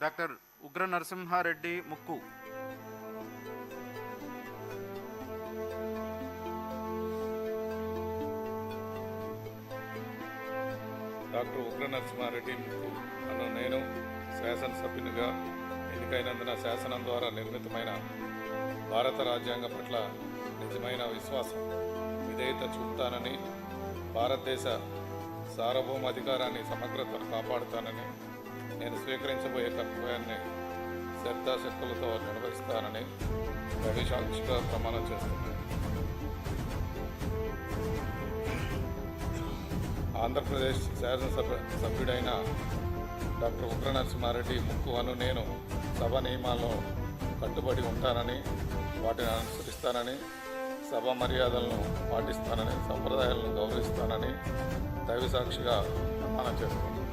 Doctor ఉగ్ర నరసింహారెడ్డి ముక్కు. Doctor ఉగ్ర నరసింహారెడ్డి ముక్కు. అన్న నేను శాసనసభ్యునిగా ఎన్నికైనందున శాసనం ద్వారా నిర్మితమైన భారత రాజ్యాంగం పట్ల నిజమైన విశ్వాసం విధేయత చూపుతానని భారతదేశ సార్వభౌమ అధికారాన్ని సమగ్రతను కాపాడుతానని నేను స్వీకరించబోయే కర్తవ్యాన్ని శ్రద్ధాశక్తులతో నిర్వహిస్తానని రవిసాక్షిగా ప్రమాణం చేస్తున్నాను ఆంధ్రప్రదేశ్ శాసనసభ సభ్యుడైన డాక్టర్ ఉగ్ర నరసింహారెడ్డి ముక్కు అను నేను సభ నియమాల్లో కట్టుబడి ఉంటానని వాటిని అనుసరిస్తానని సభ మర్యాదలను పాటిస్తానని సంప్రదాయాలను గౌరవిస్తానని దైవ సాక్షిగా ప్రమాణం చేస్తున్నాను.